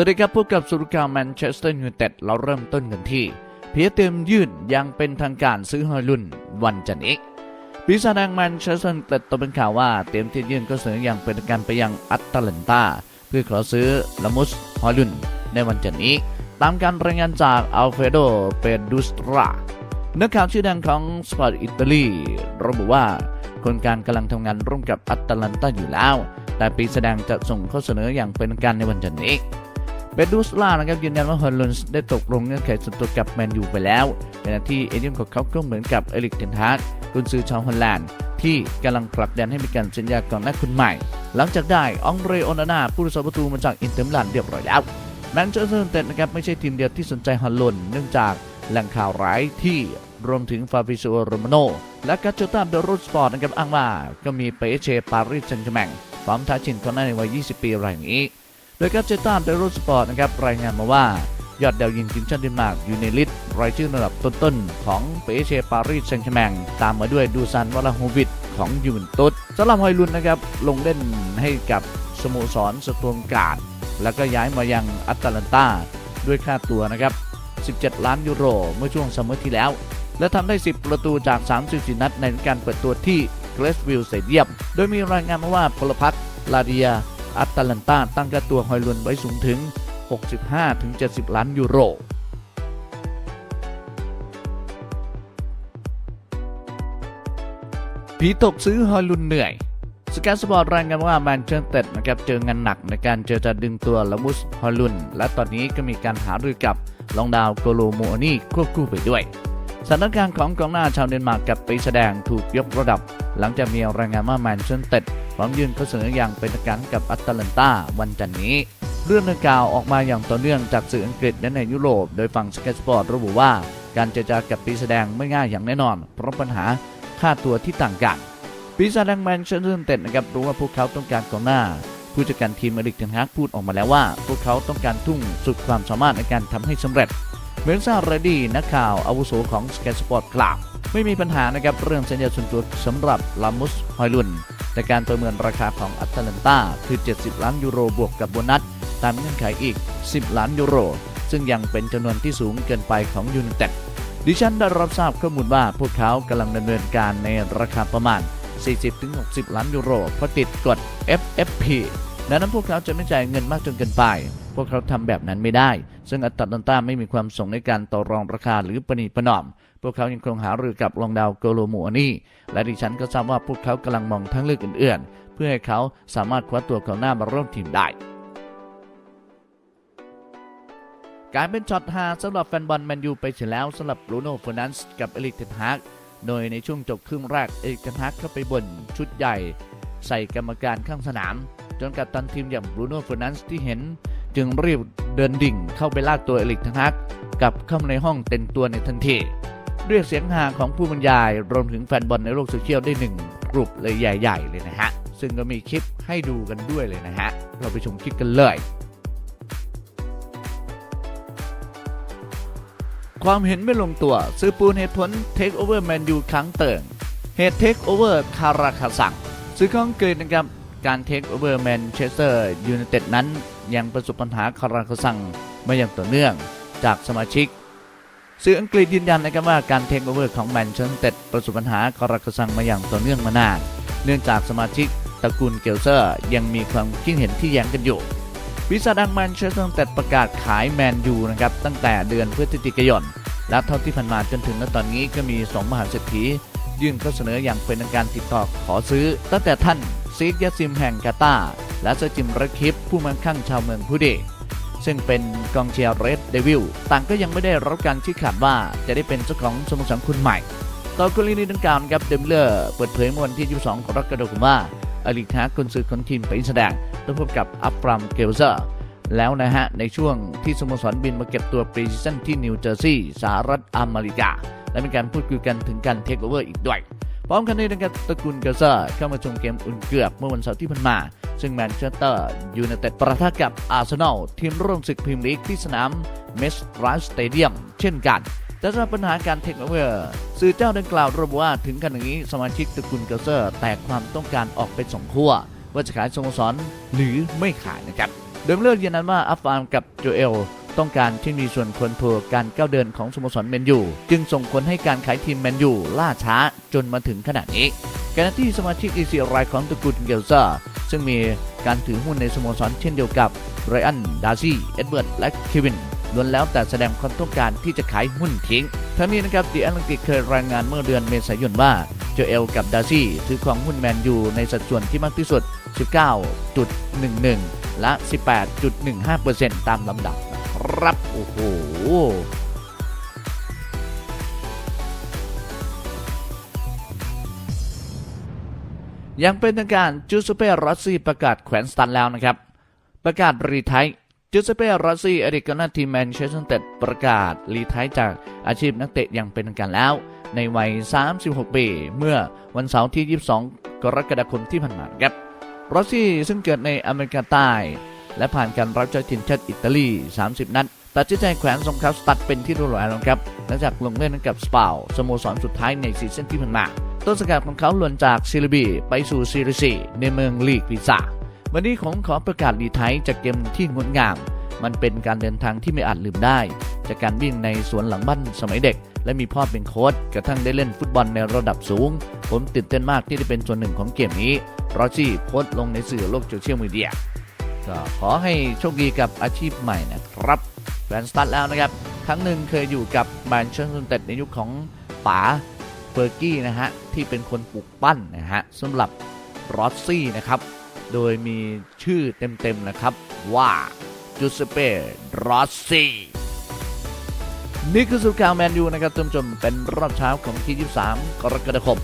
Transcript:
วัสดีครับพบกับสุรกาแมนเชสเตอร์ยูไนเต็ดเราเริ่มต้นกันที่ เพียเต็มยื่นยังเป็นทางการซื้อฮอยลุนวันจันทร์นี้ปีศาจแดงแมนเชสเตอร์ยูไนเต็ดตกเป็นข่าวว่าเตรียมที่ยื่นก็เสนออย่างเป็นทางการไปยังอัตแลนตาเพื่อขอซื้อลามุสฮอยลุนในวันจันทร์นี้ตามการรายงานจากอัลเฟโดเปดูสตรานักข่าวชื่อดังของสปอร์ตอิตาลีระบุว่าคนการกำลังทำงานร่วมกับอัตแลนตาอยู่แล้ว แต่ปีแสดงจะส่งข้อเสนออย่างเป็นทางการในวันจันทร์นี้ เบดูสลานะครับยืนยันว่าฮอลแลนด์ได้ตกลงเงื่อนไขส่วนตัวกับแมนยูไปแล้วขณะที่เอเดียมของเขาก็เหมือนกับเอริกเทนฮากกุนซือชาวฮอลแลนด์ที่กำลังผลักดันให้มีการสัญญาก่อนหน้าคุณใหม่ หลังจากได้อองเรโอนานาผู้รักษาประตูมาจากอินเตอร์มิลานเรียบร้อยแล้วแมนเชสเตอร์ยูไนเต็ดนะครับไม่ใช่ทีมเดียวที่สนใจฮอลแลนเนื่องจากแหล่งข่าวร้ายที่รวมถึงฟาบิโซโรมาโนและกัจโจตันเดโรสปอร์ตนะครับอ้างว่าก็มีเปเชปารีสแซงต์แชร์แมงพร้อมท้าชิงคนหน้าในวัย 20 ปีรายนี้ โดยกัจเจตันเดโรสปอร์ตนะครับรายงานมาว่ายอดดาวยิงทีมชาติเดนมาร์กอยู่ในลิสต์รายชื่อระดับต้นๆ ของเปเชปารีสแซงต์แชร์แมงตามมาด้วยดูซันวลาโฮวิดของยูเวนตุสสำหรับฮอยลุนนะครับ ลงเล่นให้กับสโมสรสตวงการ์ดแล้วก็ย้ายมายังอัตแลนตาด้วยค่าตัวนะครับ 17 ล้านยูโร เมื่อช่วงซัมเมอร์ที่แล้ว และทำได้ 10 ประตูจาก 34 นัดในการเปิดตัวที่เกรสวิลล์สเตเดียม โดยมีรายงานมาว่าพลพักลาเดีย อัตแลนตาตั้งค่าตัวฮอยลุนไว้สูงถึง 65-70 ล้านยูโรผีตกซื้อฮอยลุนเหนื่อย สกาสปอร์ตรายงานว่าแมนเชสเตอร์นะครับเจองานหนักในการเจรจาดึงตัวลามุสฮอยลุน และตอนนี้ก็มีการหารือกับลองดาวโกโลโมอนี่ควบคู่ไปด้วย สถานการณ์ของกองหน้าชาวเดนมาร์กกับปีแสดงถูกยกระดับ หลังจากมีรายงานว่าแมนเชสเตอร์ พร้อมยื่นข้อเสนออย่างเป็นทางการกับอัตแลนตาวันจันนี้ เรื่องดังกล่าวออกมาอย่างต่อเนื่องจากสื่ออังกฤษและในยุโรป โดยฝั่งสกายสปอร์ตระบุว่า การเจรจากับปีแสดงไม่ง่ายอย่างแน่นอน เพราะปัญหาค่าตัวที่ต่างกัน ปีศาจแดงแมนเชสเตอร์เต็ดนะครับรู้ว่าพวกเขาต้องการกองหน้า ผู้จัดการทีมอริกเทนฮากพูดออกมาแล้วว่า พวกเขาต้องการทุ่งสุดความสามารถในการทำให้สำเร็จเหมือนซาเรดี้นักข่าวอาวุโสของสกายสปอร์ตกล่าวไม่มีปัญหานะครับเรื่องสัญญาส่วนตัวสำหรับลามุสฮอยลุน แต่การประเมินราคาของอัตแลนตาคือ 70 ล้านยูโรบวกกับโบนัส ตามเงื่อนไขอีก 10 ล้านยูโร ซึ่งยังเป็นจำนวนที่สูงเกินไปของยูไนเต็ดดิฉันได้รับทราบข้อมูลว่าพวกเขากำลังดำเนินการในราคาประมาณ 40-60 ล้านยูโรเพราะติดกฎ FFP ดังนั้นพวกเขาจะไม่จ่ายเงินมากจนเกินไป พวกเขาทำแบบนั้นไม่ได้ ซึ่งอัตแลนตาไม่มีความส่งในการต่อรองราคาหรือประนีประนอม พวกเขายังคงหารือกับรองดาวโกโลโมอานี่และดิฉันก็ทราบว่าพวกเขากำลังมองทั้งเลือกอื่นๆ เพื่อให้เขาสามารถคว้าตัวเของหน้ามาร่วมทีมได้กลายเป็นช็อตฮาสำหรับแฟนบอลแมนยูไปเสียแล้วสำหรับบรูโน่เฟอร์นันส์กับเอลิกเทนฮากโดยในช่วงจบครึ่งแรกเอลิกเทนฮากเข้าไปบนชุดใหญ่ ใส่กรรมการข้างสนาม จนกัปตันทีมอย่างบรูโน่เฟอร์นันส์ที่เห็น จึงรีบเดินดิ่งเข้าไปลากตัวเอลิกเทนฮากกลับเข้ามาในห้องเต็มตัวในทันที เรียกเสียงฮาของผู้บรรยาย รวมถึงแฟนบอลในโลกโซเชียลได้หนึ่งกลุ่มเลยใหญ่ๆ เลยนะฮะ ซึ่งก็มีคลิปให้ดูกันด้วยเลยนะฮะ เราไปชมคลิปกันเลย ความเห็นไม่ลงตัว ซื้อปูนเหตุผลเทคโอเวอร์แมนยูครั้งเติ่งเหตุเทคโอเวอร์คาราคาสังซื้อของเกิดนะครับการเทคโอเวอร์แมนเชสเตอร์ยูไนเต็ดนั้นยังประสบปัญหาคาราคาสังมาอย่างต่อเนื่อง จากสมาชิก สื่ออังกฤษยืนยันนะครับว่าการเทคโอเวอร์ของแมนเชสเตอร์ประสบปัญหาคาราคาซังมาอย่างต่อเนื่องมานาน เนื่องจากสมาชิกตระกูลเกลเซอร์ยังมีความคิดเห็นที่แย้งกันอยู่วิสาดังแมนเชสเตอร์เต็ดประกาศขายแมนยูนะครับตั้งแต่เดือนพฤศจิกายน และเท่าที่ผ่านมาจนถึงณตอนนี้ก็มี 2 มหาเศรษฐียื่นข้อเสนออย่างเป็นทางการติดต่อขอซื้อ ตั้งแต่ท่านซีกยาซิมแห่งกาตาและเซจิมรัคิปผู้มั่งคั่งชาวเมืองผู้เด ซึ่งเป็นกองเชียร์เรดเดวิลต่างก็ยังไม่ได้รับการชี้ขาดว่าจะได้เป็นเจ้าของสโมสรคนใหม่ ต่อกรณีดังกล่าวครับเดมเลอร์เปิดเผยเมื่อวันที่ 22กรกฎาคมว่าอลิคากุนซือของทีมไปแสดงต้องพบกับอัฟรามเกลเซอร์แล้วนะฮะ ในช่วงที่สโมสรบินมาเก็บตัวปรีซีซั่นที่นิวเจอร์ซีย์สหรัฐอเมริกา และมีการพูดคุยกันถึงการเทคโอเวอร์อีกด้วยพร้อมกันนี้นะครับตระกูลเกลเซอร์เข้ามาชมเกมอุ่นเกือบเมื่อวันเสาร์ที่ผ่านมา ซึ่งแมนเชสเตอร์ยูไนเต็ดประทะกับอาร์เซนอลทีมร่วมศึกพรีเมียร์ลีกที่สนามเมสไรสเตเดียมเช่นกัน แต่สำหรับปัญหาการเทคโอเวอร์สื่อเจ้าดังกล่าวระบุว่าถึงขณะนี้สมาชิกตระกูลเกลเซอร์แตกความต้องการออกเป็นสองขั้วว่าจะขายสโมสรหรือไม่ขายนะครับโดยเลือกยืนยันว่าอัฟฟาร์มกับโจเอลต้องการที่มีส่วนควรทัวการก้าวเดินของสโมสรแมนยูจึงส่งผลให้การขายทีมแมนยูล่าช้าจนมาถึงขณะนี้ขณะที่สมาชิกอีซีรายของตระกูลเกลเซอร์ ซึ่งมีการถือหุ้นในสโมสรเช่นเดียวกับไรอัน ดาซี่ เอ็ดเวิร์ด และเควินล้วนแล้วแต่แสดงความต้องการที่จะขายหุ้นทิ้งทั้งนี้นะครับดีแอตแลนติกเคยรายงานเมื่อเดือนเมษายนว่าโจเอลกับดาซี่ถือครองหุ้นแมนยูในสัดส่วนที่มากที่สุด 19.11 และ 18.15%ตามลำดับครับโอ้โห ยังเป็นทางการจูสเป้รอสซี่ประกาศแขวนสตันแล้วนะครับ ประกาศรีไทร์จูสเป้รอสซี่อดีตกองหน้าทีมแมนเชสเตอร์ยูไนเต็ดประกาศรีไทร์จากอาชีพนักเตะอย่างเป็นทางการแล้ว ในวัย 36 ปี เมื่อวันเสาร์ที่ 22 กรกฎาคมที่ผ่านมาครับรอสซี่ซึ่งเกิดในอเมริกาใต้ และผ่านการรับใช้ทีมชาติอิตาลี 30 นัดตัดสินใจแขวนสงครามสตัดเป็นที่รียบร้อยแล้วครับหลังจากลงเล่นกับสเปาสโมสรสุดท้ายในซีซั่นที่ผ่านมา ต้นสังกัดของเขาหล่นจากซิลิบีไปสู่ซีรีซีในเมืองลีกพิซาวันนี้ผมขอประกาศรีไทยจากเกมที่งดงาม มันเป็นการเดินทางที่ไม่อาจลืมได้ จากการวิ่งในสวนหลังบ้านสมัยเด็ก และมีพ่อเป็นโค้ชกระทั่งได้เล่นฟุตบอลในระดับสูง ผมตื่นเต้นมากที่ได้เป็นส่วนหนึ่งของเกมนี้รอซี่โพสต์ลงในสื่อโลกโซเชียลมีเดียก็ขอให้โชคดีกับอาชีพใหม่นะครับแฟนสตัดแล้วนะครับ ครั้งหนึ่งเคยอยู่กับแมนเชสเตอร์ยูไนเต็ดในยุคของป๋า อร์กี้นะฮะที่เป็นคนปลูกปั้นนะฮะสำหรับรอสซี่นะครับโดยมีชื่อเต็มๆนะครับว่าจูเซเป้รอสซี่นี่คือสุดข่าวแมนยูนะครับท่านผู้ชมเป็นรอบเช้าของที่ 23 กรกฎาคม